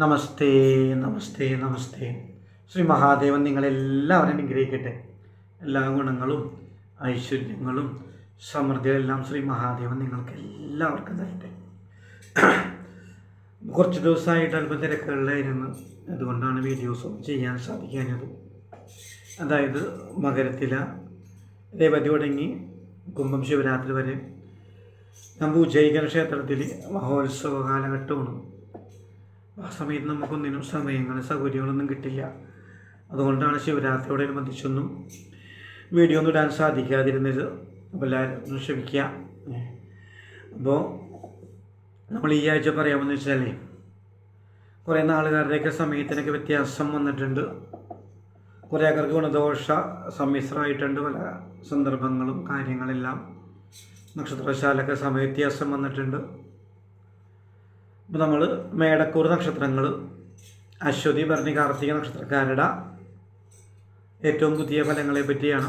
നമസ്തേ നമസ്തേ നമസ്തേ. ശ്രീ മഹാദേവൻ നിങ്ങളെല്ലാവരും അനുഗ്രഹിക്കട്ടെ. എല്ലാ ഗുണങ്ങളും ഐശ്വര്യങ്ങളും സമൃദ്ധികളെല്ലാം ശ്രീ മഹാദേവൻ നിങ്ങൾക്ക് എല്ലാവർക്കും തരട്ടെ. കുറച്ച് ദിവസമായിട്ട് അല്പം തിരക്കുകളിലായിരുന്നു. അതുകൊണ്ടാണ് വീഡിയോസ് ചെയ്യാൻ സാധിക്കാഞ്ഞത്. അതായത് മകരത്തില രേവതി തുടങ്ങി കുംഭം ശിവരാത്രി വരെ. നമ്പൂജയികര ക്ഷേത്രത്തിൽ മഹോത്സവ കാലഘട്ടമാണ്. ആ സമയത്ത് നമുക്കൊന്നിനും സമയങ്ങളും സൗകര്യങ്ങളൊന്നും കിട്ടില്ല. അതുകൊണ്ടാണ് ശിവരാത്രിയോടനുബന്ധിച്ചൊന്നും വീഡിയോ ഒന്നും ഇടാൻ സാധിക്കാതിരുന്നത്. അപ്പോൾ എല്ലാവരും ക്ഷമിക്കുക. അപ്പോൾ നമ്മൾ ഈ ആഴ്ച പറയാമെന്ന് വെച്ചാലേ കുറേ നാളുകാരുടെയൊക്കെ സമയത്തിനൊക്കെ വ്യത്യാസം വന്നിട്ടുണ്ട്. കുറേ ആൾക്കാർക്ക് ഗുണദോഷ സമ്മിശ്രമായിട്ടുണ്ട് പല സന്ദർഭങ്ങളും കാര്യങ്ങളെല്ലാം. നക്ഷത്രശാലൊക്കെ സമയ വ്യത്യാസം വന്നിട്ടുണ്ട്. അപ്പോൾ നമ്മൾ മേടക്കൂർ നക്ഷത്രങ്ങൾ അശ്വതി ഭരണി കാർത്തിക നക്ഷത്രക്കാരുടെ ഏറ്റവും പുതിയ ഫലങ്ങളെ പറ്റിയാണ്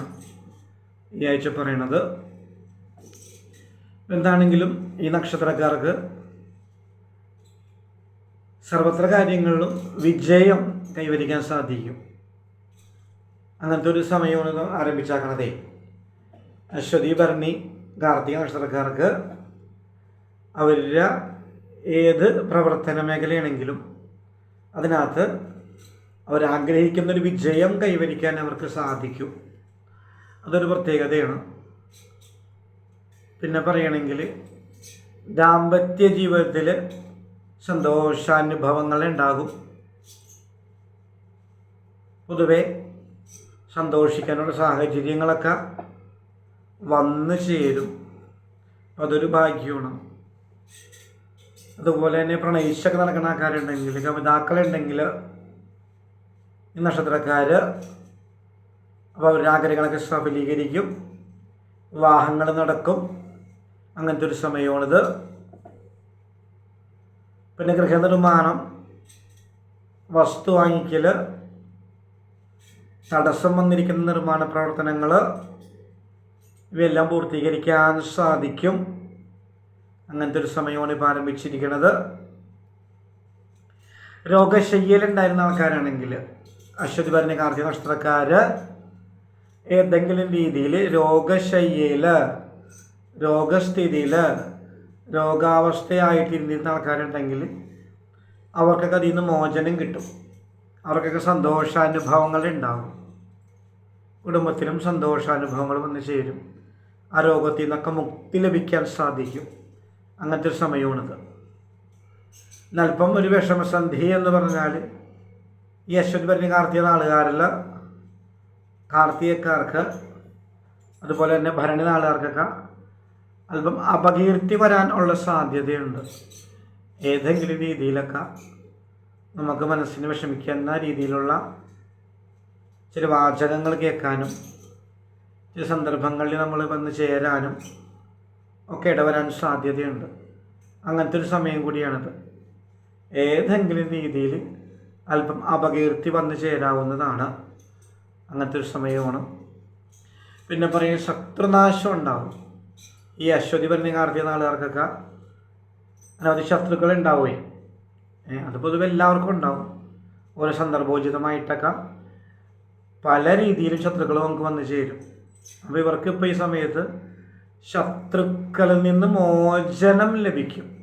ഈ ആഴ്ച പറയണത്. എന്താണെങ്കിലും ഈ നക്ഷത്രക്കാർക്ക് സർവത്ര കാര്യങ്ങളിലും വിജയം കൈവരിക്കാൻ സാധിക്കും. അങ്ങനത്തെ ഒരു സമയമാണ് ആരംഭിച്ചാക്കണതേ. അശ്വതി ഭരണി കാർത്തിക നക്ഷത്രക്കാർക്ക് അവരുടെ ഏത് പ്രവർത്തന മേഖലയാണെങ്കിലും അതിനകത്ത് അവരാഗ്രഹിക്കുന്നൊരു വിജയം കൈവരിക്കാൻ അവർക്ക് സാധിക്കും. അതൊരു പ്രത്യേകതയാണ്. പിന്നെ പറയുകയാണെങ്കിൽ ദാമ്പത്യ ജീവിതത്തിൽ സന്തോഷാനുഭവങ്ങൾ ഉണ്ടാകും. പൊതുവെ സന്തോഷിക്കാനുള്ള സാഹചര്യങ്ങളൊക്കെ വന്നു ചേരും. അതൊരു ഭാഗ്യമാണ്. അതുപോലെ തന്നെ പ്രണയിച്ചൊക്കെ നടക്കുന്ന ആൾക്കാരുണ്ടെങ്കിൽ കവിതാക്കളുണ്ടെങ്കിൽ ഈ നക്ഷത്രക്കാർ അപ്പോൾ അവരുടെ ആഗ്രഹങ്ങളൊക്കെ സഫലീകരിക്കും വിവാഹങ്ങൾ നടക്കും. അങ്ങനത്തെ ഒരു സമയമാണിത്. പിന്നെ ഗൃഹനിർമ്മാണം വസ്തു വാങ്ങിക്കൽ തടസ്സം വന്നിരിക്കുന്ന നിർമ്മാണ പ്രവർത്തനങ്ങൾ ഇവയെല്ലാം പൂർത്തീകരിക്കാൻ സാധിക്കും. അങ്ങനത്തെ ഒരു സമയമാണ് ഇപ്പോൾ ആരംഭിച്ചിരിക്കുന്നത് രോഗശയ്യലുണ്ടായിരുന്ന ആൾക്കാരാണെങ്കിൽ അശ്വതി പറഞ്ഞ കാർത്തിക നക്ഷത്രക്കാർ ഏതെങ്കിലും രീതിയിൽ രോഗശയ്യയിൽ രോഗസ്ഥിതിയിൽ രോഗാവസ്ഥയായിട്ടിരുന്നിരുന്ന ആൾക്കാരുണ്ടെങ്കിൽ അവർക്കൊക്കെ അതിൽ നിന്ന് മോചനം കിട്ടും. അവർക്കൊക്കെ സന്തോഷാനുഭവങ്ങൾ ഉണ്ടാവും. കുടുംബത്തിലും സന്തോഷാനുഭവങ്ങൾ വന്നു ചേരും. ആ രോഗത്തിൽ നിന്നൊക്കെ മുക്തി ലഭിക്കാൻ സാധിക്കും. അങ്ങനത്തെ ഒരു സമയമാണിത്. അല്പം ഒരു വിഷമസന്ധി എന്ന് പറഞ്ഞാൽ ഈ അശ്വതി പറഞ്ഞ കാർത്തിക നാളുകാരിൽ കാർത്തികക്കാർക്ക് അതുപോലെ തന്നെ ഭരണി നാളുകാർക്കൊക്കെ അല്പം അപകീർത്തി വരാൻ ഉള്ള സാധ്യതയുണ്ട്. ഏതെങ്കിലും രീതിയിലൊക്കെ നമുക്ക് മനസ്സിന് വിഷമിക്കുന്ന രീതിയിലുള്ള ചില വാചകങ്ങൾ കേൾക്കാനും ചില സന്ദർഭങ്ങളിൽ നമ്മൾ വന്ന് ചേരാനും ഒക്കെ ഇടവരാൻ സാധ്യതയുണ്ട്. അങ്ങനത്തെ ഒരു സമയം കൂടിയാണിത്. ഏതെങ്കിലും രീതിയിൽ അല്പം അപകീർത്തി വന്നു ചേരാവുന്നതാണ് അങ്ങനത്തെ ഒരു സമയമാണ് പിന്നെ പറയും ശത്രുനാശം ഉണ്ടാവും. ഈ അശ്വതി പറഞ്ഞ കാർത്തിക നാളുകാർക്കൊക്കെ അനവധി ശത്രുക്കൾ ഉണ്ടാവുകയും അത് പൊതുവെ എല്ലാവർക്കും ഉണ്ടാവും. ഓരോ സന്ദർഭോചിതമായിട്ടൊക്കെ പല രീതിയിലും ശത്രുക്കൾ നമുക്ക് വന്നു ചേരും. അപ്പോൾ ഇവർക്ക് ഇപ്പോൾ ഈ സമയത്ത് ശത്രുക്കളിൽ നിന്ന് മോചനം ലഭിക്കും.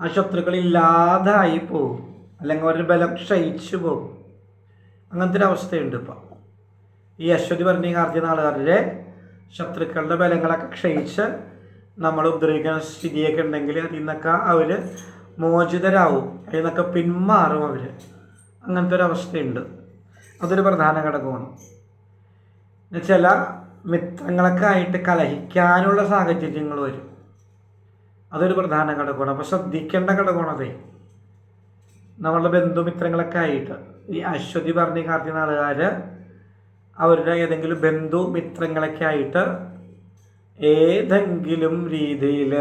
ആ ശത്രുക്കൾ ഇല്ലാതായി പോകും. അല്ലെങ്കിൽ അവരുടെ ബലം ക്ഷയിച്ചു പോകും. അങ്ങനത്തെ ഒരു അവസ്ഥയുണ്ട് ഇപ്പം. ഈ അശ്വതി പറഞ്ഞ കാർത്തിക നാളുകാരുടെ ശത്രുക്കളുടെ ബലങ്ങളൊക്കെ ക്ഷയിച്ച് നമ്മൾ ഉപദ്രവിക്കുന്ന സ്ഥിതിയൊക്കെ ഉണ്ടെങ്കിൽ അതിൽ നിന്നൊക്കെ അവർ മോചിതരാവും. അതിൽ നിന്നൊക്കെ പിന്മാറും അവർ അങ്ങനത്തെ ഒരു അവസ്ഥയുണ്ട്. അതൊരു പ്രധാന ഘടകമാണ്. ചില മിത്രങ്ങളൊക്കെ ആയിട്ട് കലഹിക്കാനുള്ള സാഹചര്യങ്ങൾ വരും. അതൊരു പ്രധാന ഘടകമാണ്. അപ്പോൾ ശ്രദ്ധിക്കേണ്ട ഘടകമാണ് അതേ. നമ്മളുടെ ബന്ധുമിത്രങ്ങളൊക്കെ ആയിട്ട് ഈ അശ്വതി പറഞ്ഞ കാർത്തിനാളുകാർ അവരുടെ ഏതെങ്കിലും ബന്ധു മിത്രങ്ങളൊക്കെ ആയിട്ട് ഏതെങ്കിലും രീതിയിൽ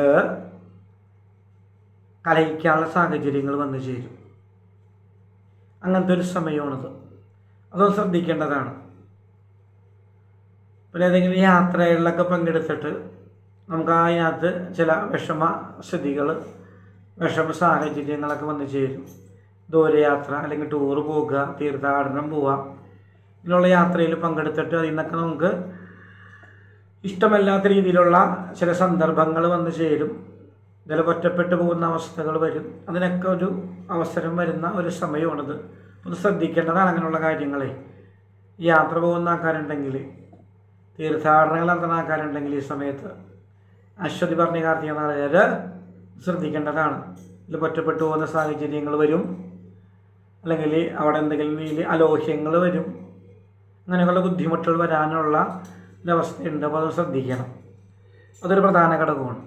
കലഹിക്കാനുള്ള സാഹചര്യങ്ങൾ വന്നു ചേരും. അങ്ങനത്തെ ഒരു സമയമാണത്. അതൊന്ന് ശ്രദ്ധിക്കേണ്ടതാണ്. പിന്നെ ഏതെങ്കിലും യാത്രകളിലൊക്കെ പങ്കെടുത്തിട്ട് നമുക്ക് അതിനകത്ത് ചില വിഷമ സ്ഥിതികൾ വിഷമ സാഹചര്യങ്ങളൊക്കെ വന്നു ചേരും. ദൂരയാത്ര അല്ലെങ്കിൽ ടൂറ് പോകുക തീർത്ഥാടനം പോവുക ഇങ്ങനെയുള്ള യാത്രയിൽ പങ്കെടുത്തിട്ട് അതിൽ നിന്നൊക്കെ നമുക്ക് ഇഷ്ടമല്ലാത്ത രീതിയിലുള്ള ചില സന്ദർഭങ്ങൾ വന്നു ചേരും. ഇതിൽ ഒറ്റപ്പെട്ടു പോകുന്ന അവസ്ഥകൾ വരും. അതിനൊക്കെ ഒരു അവസരം വരുന്ന ഒരു സമയമാണിത്. ഒന്ന് ശ്രദ്ധിക്കേണ്ടതാണ് അങ്ങനെയുള്ള കാര്യങ്ങളെ. യാത്ര പോകുന്ന ആൾക്കാരുണ്ടെങ്കിൽ തീർത്ഥാടനങ്ങൾ നടത്തുന്ന ആൾക്കാരുണ്ടെങ്കിൽ ഈ സമയത്ത് അശ്വതി പറഞ്ഞ കാർത്തിക നാളുകാർ ശ്രദ്ധിക്കേണ്ടതാണ്. ഇതിൽ ഒറ്റപ്പെട്ടു പോകുന്ന സാഹചര്യങ്ങൾ വരും. അല്ലെങ്കിൽ അവിടെ എന്തെങ്കിലും രീതിയിൽ അലോഹ്യങ്ങൾ വരും. അങ്ങനെയുള്ള ബുദ്ധിമുട്ടുകൾ വരാനുള്ള ഒരവസ്ഥയുണ്ട് അപ്പോൾ അത് ശ്രദ്ധിക്കണം. അതൊരു പ്രധാന ഘടകമാണ്.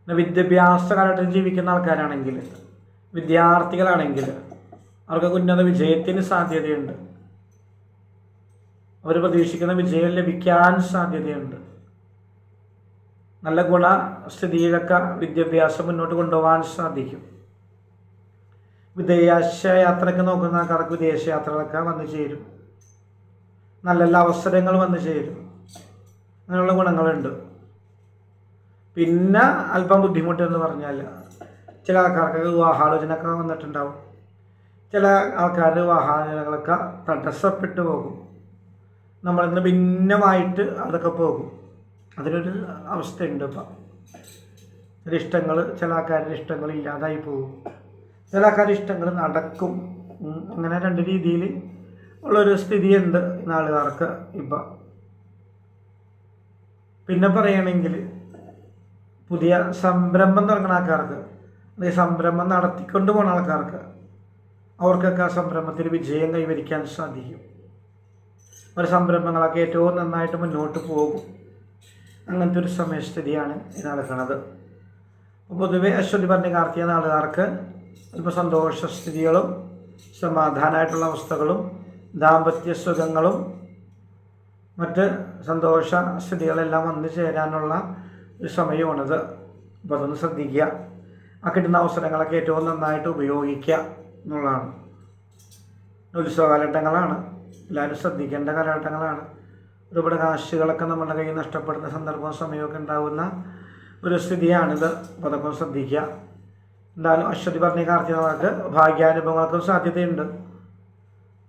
പിന്നെ വിദ്യാഭ്യാസ കാലഘട്ടത്തിൽ ജീവിക്കുന്ന ആൾക്കാരാണെങ്കിൽ വിദ്യാർത്ഥികളാണെങ്കിൽ അവർക്ക് ഉന്നത വിജയത്തിന് സാധ്യതയുണ്ട്. അവർ പ്രതീക്ഷിക്കുന്ന വിജയം ലഭിക്കാൻ സാധ്യതയുണ്ട്. നല്ല ഗുണ ഗുണസ്ഥിതിയിലൊക്കെ വിദ്യാഭ്യാസം മുന്നോട്ട് കൊണ്ടുപോകാൻ സാധിക്കും. വിദേശ യാത്രയ്ക്ക് നോക്കുന്ന ആൾക്കാർക്ക് വിദേശ യാത്രകളൊക്കെ വന്നു ചേരും. നല്ല നല്ല അവസരങ്ങൾ വന്നു ചേരും. അങ്ങനെയുള്ള ഗുണങ്ങളുണ്ട്. പിന്നെ അല്പം ബുദ്ധിമുട്ട് എന്ന് പറഞ്ഞാൽ ചില ആൾക്കാർക്ക് വിവാഹാലോചനയൊക്കെ വന്നിട്ടുണ്ടാവും. ചില ആൾക്കാരുടെ വിവാഹാലോചനകളൊക്കെ തടസ്സപ്പെട്ടു പോകും. നമ്മളിന്ന് ഭിന്നമായിട്ട് അതൊക്കെ പോകും. അതിനൊരു അവസ്ഥയുണ്ട് ഇപ്പം. ചില ഇഷ്ടങ്ങൾ ചില ആൾക്കാരുടെ ഇഷ്ടങ്ങൾ ഇല്ലാതായി പോകും. ചില ആൾക്കാരുടെ ഇഷ്ടങ്ങൾ നടക്കും. അങ്ങനെ രണ്ട് രീതിയിൽ ഉള്ളൊരു സ്ഥിതിയുണ്ട് നാളുകാർക്ക് ഇപ്പം. പിന്നെ പറയുകയാണെങ്കിൽ പുതിയ സംരംഭം തുടങ്ങുന്ന ആൾക്കാർക്ക് അല്ലെങ്കിൽ സംരംഭം നടത്തിക്കൊണ്ട് പോകുന്ന ആൾക്കാർക്ക് അവർക്കൊക്കെ ആ സംരംഭത്തിൽ വിജയം കൈവരിക്കാൻ സാധിക്കും. ഒരു സംരംഭങ്ങളൊക്കെ ഏറ്റവും നന്നായിട്ട് മുന്നോട്ട് പോകും. അങ്ങനത്തെ ഒരു സമയസ്ഥിതിയാണ് നടക്കുന്നത്. പൊതുവെ അശ്വതി പറഞ്ഞ കാർത്തിക നാളുകാർക്ക് അല്പം സന്തോഷസ്ഥിതികളും സമാധാനമായിട്ടുള്ള അവസ്ഥകളും ദാമ്പത്യ സുഖങ്ങളും മറ്റ് സന്തോഷ സ്ഥിതികളെല്ലാം വന്നു ചേരാനുള്ള ഒരു സമയമാണിത്. അപ്പോൾ അതൊന്ന് ശ്രദ്ധിക്കുക. ആ കിട്ടുന്ന അവസരങ്ങളൊക്കെ ഏറ്റവും നന്നായിട്ട് ഉപയോഗിക്കുക എന്നുള്ളതാണ്. ഉത്സവ കാലഘട്ടങ്ങളാണ്. എല്ലാവരും ശ്രദ്ധിക്കേണ്ട കാലഘട്ടങ്ങളാണ്. ഒരുപാട് കാശുകളൊക്കെ നമ്മുടെ കയ്യിൽ നഷ്ടപ്പെടുന്ന സന്ദർഭവും സമയമൊക്കെ ഉണ്ടാകുന്ന ഒരു സ്ഥിതിയാണിത്. അപ്പോൾ അതൊക്കെ ശ്രദ്ധിക്കുക. എന്തായാലും അശ്വതി പറഞ്ഞ കാർത്തികമാർക്ക് ഭാഗ്യാനുഭവങ്ങൾക്കും സാധ്യതയുണ്ട്.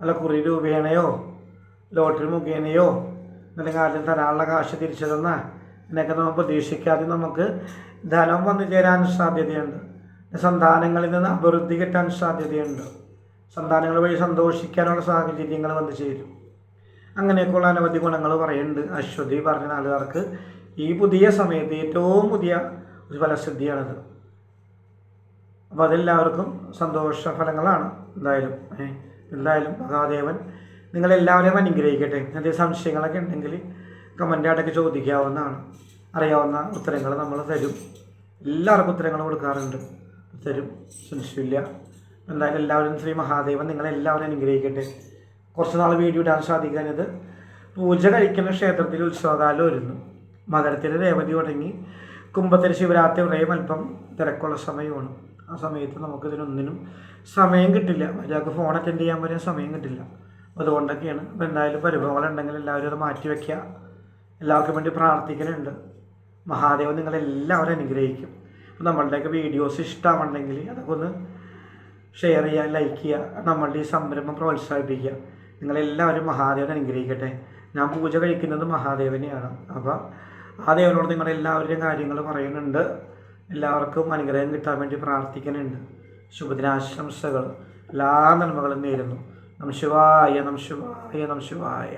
അല്ല കുറി രൂപേണയോ ലോട്ടറി മുഖേനയോ അല്ലെങ്കിൽ ആദ്യം തരാനുള്ള കാശ് തിരിച്ചു തന്ന എന്നൊക്കെ നമ്മൾ പ്രതീക്ഷിക്കാതെ നമുക്ക് ധനം വന്നു ചേരാൻ സാധ്യതയുണ്ട്. സന്താനങ്ങളിൽ നിന്ന് അഭിവൃദ്ധി കിട്ടാൻ സാധ്യതയുണ്ട്. സന്താനങ്ങൾ വഴി സന്തോഷിക്കാനുള്ള സാഹചര്യങ്ങൾ വന്നു ചേരും. അങ്ങനെയൊക്കെയുള്ള അനവധി ഗുണങ്ങൾ പറയുന്നുണ്ട്. അശ്വതി പറഞ്ഞ നാലുകാർക്ക് ഈ പുതിയ സമയത്ത് ഏറ്റവും പുതിയ ഒരു ഫലസിദ്ധിയാണിത്. അപ്പോൾ അതെല്ലാവർക്കും സന്തോഷ ഫലങ്ങളാണ്. എന്തായാലും എന്തായാലും മഹാദേവൻ നിങ്ങളെല്ലാവരെയും അനുഗ്രഹിക്കട്ടെ. എന്തെങ്കിലും സംശയങ്ങളൊക്കെ ഉണ്ടെങ്കിൽ കമന്റായിട്ടൊക്കെ ചോദിക്കാവുന്നതാണ്. അറിയാവുന്ന ഉത്തരങ്ങൾ നമ്മൾ തരും. എല്ലാവർക്കും ഉത്തരങ്ങൾ കൊടുക്കാറുണ്ട്. തരും. സംശയമില്ല എന്തായാലും എല്ലാവരും ശ്രീ മഹാദേവൻ നിങ്ങളെല്ലാവരും അനുഗ്രഹിക്കട്ടെ. കുറച്ച് നാൾ വീഡിയോ ഇടാൻ സാധിക്കാഞ്ഞത് പൂജ കഴിക്കുന്ന ക്ഷേത്രത്തിൽ ഉത്സവകാലം ഒരുന്നു. മകരത്തിലെ രേവതി തുടങ്ങി. കുംഭത്തിലെ ശിവരാത്രി വരെയും അല്പം തിരക്കുള്ള സമയമാണ്. ആ സമയത്ത് നമുക്കിതിനൊന്നിനും സമയം കിട്ടില്ല. ഒരാൾക്ക് ഫോൺ അറ്റൻഡ് ചെയ്യാൻ വരെ സമയം കിട്ടില്ല. അതുകൊണ്ടൊക്കെയാണ് അപ്പോൾ എന്തായാലും പരിഭവങ്ങളുണ്ടെങ്കിൽ എല്ലാവരും അത് മാറ്റി വയ്ക്കുക എല്ലാവർക്കും വേണ്ടി പ്രാർത്ഥിക്കുന്നുണ്ട്. മഹാദേവൻ നിങ്ങളെല്ലാവരും അനുഗ്രഹിക്കും. അപ്പോൾ നമ്മളുടെയൊക്കെ വീഡിയോസ് ഇഷ്ടമാണെങ്കിൽ അതൊക്കെ ഒന്ന് ഷെയർ ചെയ്യുക ലൈക്ക് ചെയ്യുക നമ്മളുടെ ഈ സംരംഭം പ്രോത്സാഹിപ്പിക്കുക. നിങ്ങളെല്ലാവരും മഹാദേവൻ അനുഗ്രഹിക്കട്ടെ. ഞാൻ പൂജ കഴിക്കുന്നത് മഹാദേവനെയാണ്. അപ്പോൾ ആ ദേവനോട് നിങ്ങളെല്ലാവരുടെയും കാര്യങ്ങൾ പറയുന്നുണ്ട്. എല്ലാവർക്കും അനുഗ്രഹം കിട്ടാൻ വേണ്ടി പ്രാർത്ഥിക്കുന്നുണ്ട്. ശുഭദിനാശംസകൾ. എല്ലാ നന്മകളും നേരുന്നു. നം ശിവായ നം ശിവായ നം ശിവായ.